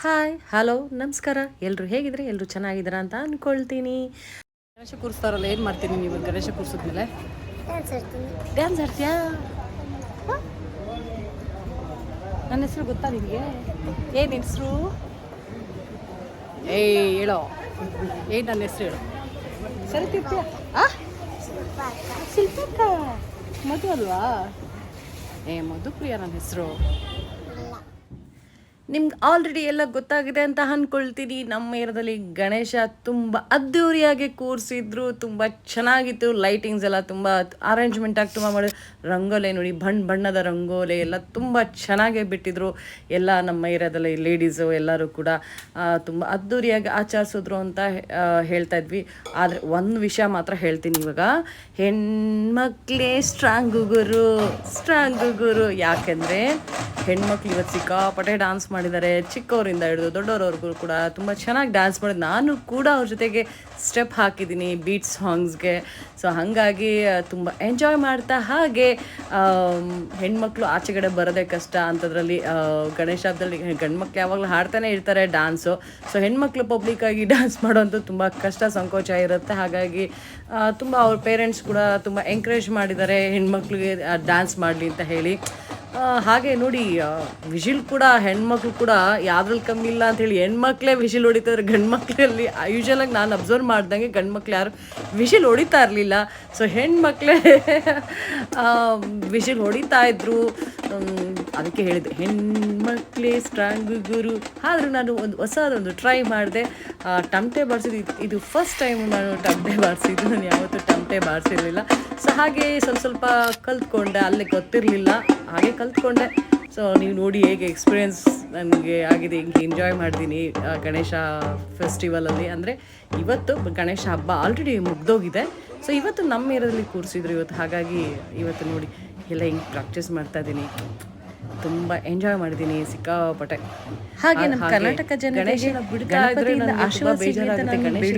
Hello ನಮಸ್ಕಾರ. ಎಲ್ಲರೂ ಹೇಗಿದ್ರೆ? ಎಲ್ಲರೂ ಚೆನ್ನಾಗಿದ್ದೀರಾ ಅಂತ ಅಂದ್ಕೊಳ್ತೀನಿ ಗಣೇಶ ಕೂರಿಸ್ತಾರಲ್ಲ ಏನು ಮಾಡ್ತೀನಿ ನೀವು ಗಣೇಶ ಕೂರಿಸಿದ್ಮೇಲೆ ಡ್ಯಾನ್ಸ್ ಆಡ್ತೀಯಾ? ನನ್ನ ಹೆಸರು ಗೊತ್ತಾ ನಿಮಗೆ ಏನು ಹೆಸರು? ಏಯ್ ಹೇಳೋ. ಏಯ್ ನನ್ನ ಹೆಸರು ಹೇಳು. ಸರಿ ತಿರ್ತೀಯ? ಆ? ಶಿಲ್ಪಕ್ಕ. ಮಧು ಅಲ್ವಾ? ಏ ಮಧು ಪ್ರಿಯ ನನ್ನ ಹೆಸರು. ನಿಮ್ಗೆ ಆಲ್ರೆಡಿ ಎಲ್ಲ ಗೊತ್ತಾಗಿದೆ ಅಂತ ಅಂದ್ಕೊಳ್ತೀನಿ ನಮ್ಮ ಏರದಲ್ಲಿ ಗಣೇಶ ತುಂಬ ಅದ್ದೂರಿಯಾಗಿ ಕೂರಿಸಿದ್ರು, ತುಂಬ ಚೆನ್ನಾಗಿತ್ತು. ಲೈಟಿಂಗ್ಸ್ ಎಲ್ಲ ತುಂಬ ಅರೇಂಜ್ಮೆಂಟ್ ಆಗಿ ತುಂಬ ಮಾಡಿ ರಂಗೋಲೆ ನೋಡಿ, ಬಣ್ಣ ಬಣ್ಣದ ರಂಗೋಲೆ ಎಲ್ಲ ತುಂಬ ಚೆನ್ನಾಗೇ ಬಿಟ್ಟಿದ್ರು. ಎಲ್ಲ ನಮ್ಮ ಏರಿಯಾದಲ್ಲಿ ಲೇಡೀಸು ಎಲ್ಲರೂ ಕೂಡ ತುಂಬ ಅದ್ದೂರಿಯಾಗಿ ಆಚರಿಸಿದ್ರು ಅಂತ ಹೇಳ್ತಾ ಇದ್ವಿ. ಆದರೆ ಒಂದು ವಿಷಯ ಮಾತ್ರ ಹೇಳ್ತೀನಿ ಇವಾಗ. ಹೆಣ್ಮಕ್ಳೇ ಸ್ಟ್ರಾಂಗು ಗುರು ಸ್ಟ್ರಾಂಗು ಗುರು. ಯಾಕೆಂದರೆ ಹೆಣ್ಮಕ್ಳು ಇವತ್ತು ಸಿಕ್ಕಾಪಟ್ಟೆ ಡ್ಯಾನ್ಸ್ ಮಾಡಿದ್ದಾರೆ. ಚಿಕ್ಕವರಿಂದ ಹಿಡಿದು ದೊಡ್ಡವರವ್ರಿಗೂ ಕೂಡ ತುಂಬ ಚೆನ್ನಾಗಿ ಡ್ಯಾನ್ಸ್ ಮಾಡಿದ್ದು ನಾನು ಕೂಡ ಅವ್ರ ಜೊತೆಗೆ ಸ್ಟೆಪ್ ಹಾಕಿದ್ದೀನಿ ಬೀಟ್ ಸಾಂಗ್ಸ್ಗೆ ಸೊ ಹಾಗಾಗಿ ತುಂಬ ಎಂಜಾಯ್ ಮಾಡ್ತಾ ಹಾಗೆ ಹೆಣ್ಮಕ್ಳು ಆಚೆಗಡೆ ಬರೋದೇ ಕಷ್ಟ ಅಂಥದ್ರಲ್ಲಿ ಗಣೇಶ ಹಬ್ಬದಲ್ಲಿ, ಗಂಡ್ಮಕ್ಳು ಯಾವಾಗಲೂ ಹಾಡ್ತಾನೆ ಇರ್ತಾರೆ ಡ್ಯಾನ್ಸು ಸೊ ಹೆಣ್ಮಕ್ಳು ಪಬ್ಲಿಕ್ಕಾಗಿ ಡ್ಯಾನ್ಸ್ ಮಾಡೋಂಥ ತುಂಬ ಕಷ್ಟ ಸಂಕೋಚ ಇರುತ್ತೆ. ಹಾಗಾಗಿ ತುಂಬ ಅವ್ರ ಪೇರೆಂಟ್ಸ್ ಕೂಡ ತುಂಬ ಎಂಕರೇಜ್ ಮಾಡಿದ್ದಾರೆ ಹೆಣ್ಮಕ್ಳಿಗೆ ಡ್ಯಾನ್ಸ್ ಮಾಡಲಿ ಅಂತ ಹೇಳಿ. ಹಾಗೆ ನೋಡಿ ವಿಶಿಲ್ ಕೂಡ, ಹೆಣ್ಮಕ್ಳು ಕೂಡ ಯಾವ್ದ್ರಲ್ಲಿ ಕಮ್ಮಿ ಇಲ್ಲ ಅಂತ ಹೇಳಿ ಹೆಣ್ಮಕ್ಳೇ ವಿಶಿಲ್ ಹೊಡಿತಾರೆ. ಗಂಡು ಮಕ್ಕಳಲ್ಲಿ ಯೂಶಲಾಗಿ ನಾನು ಅಬ್ಸರ್ವ್ ಮಾಡ್ದಂಗೆ ಗಂಡು ಮಕ್ಳು ಯಾರು ವಿಶಿಲ್ ಹೊಡಿತಾ ಇರಲಿಲ್ಲ. ಸೊ ಹೆಣ್ಮಕ್ಳೇ ವಿಶಿಲ್ ಹೊಡಿತಾ ಇದ್ರು. ಅದಕ್ಕೆ ಹೇಳಿದೆ, ಹೆಣ್ಮಕ್ಳೇ ಸ್ಟ್ರಾಂಗ್ ಗುರು. ಆದರೂ ನಾನು ಒಂದು ಹೊಸದೊಂದು ಟ್ರೈ ಮಾಡಿದೆ. ಟಮಟೆ ಬಾರಿಸಿದ್ದು, ಇದು- ಇದು ಫಸ್ಟ್ ಟೈಮ್ ನಾನು ಟಮಟೆ ಬಾರಿಸಿದ್ದು. ನಾನು ಯಾವತ್ತೂ ಟಮಟೆ ಬಾರಿಸಿರ್ಲಿಲ್ಲ. ಸೊ ಹಾಗೆ ಸ್ವಲ್ಪ ಸ್ವಲ್ಪ ಕಲ್ತ್ಕೊಂಡೆ, ಅಲ್ಲೇ ಗೊತ್ತಿರಲಿಲ್ಲ. ಹಾಗೆ ಕಲ್ತ್ಕೊಂಡೆ. ಸೊ ನೀವು ನೋಡಿ ಹೇಗೆ ಎಕ್ಸ್ಪೀರಿಯೆನ್ಸ್ ನನಗೆ ಆಗಿದೆ. ಹಿಂಗೆ ಎಂಜಾಯ್ ಮಾಡ್ತೀನಿ ಗಣೇಶ ಫೆಸ್ಟಿವಲಲ್ಲಿ ಅಂದರೆ ಇವತ್ತು ಗಣೇಶ ಹಬ್ಬ ಆಲ್ರೆಡಿ ಮುಗ್ದೋಗಿದೆ. ಸೊ ಇವತ್ತು ನಮ್ಮ ಏರಿಯಾದಲ್ಲಿ ಕೂರಿಸಿದ್ರು ಇವತ್ತು. ಹಾಗಾಗಿ ಇವತ್ತು ನೋಡಿ ಎಲ್ಲ ಹಿಂಗೆ ಪ್ರಾಕ್ಟೀಸ್ ಮಾಡ್ತಾ ಇದ್ದೀನಿ ತುಂಬ ಎಂಜಾಯ್ ಮಾಡಿದ್ದೀನಿ ಸಿಕ್ಕಾಪಟ್ಟೆ. ಹಾಗೆ ನಮ್ಮ ಕರ್ನಾಟಕ ಜನ ಗಣೇಶನ ಬಿಡ್ತಾ ಇದ್ರೆ ಆಶೀರ್ವಾದ ಬೇಜಾರಾಗುತ್ತೆ. ಗಣೇಶ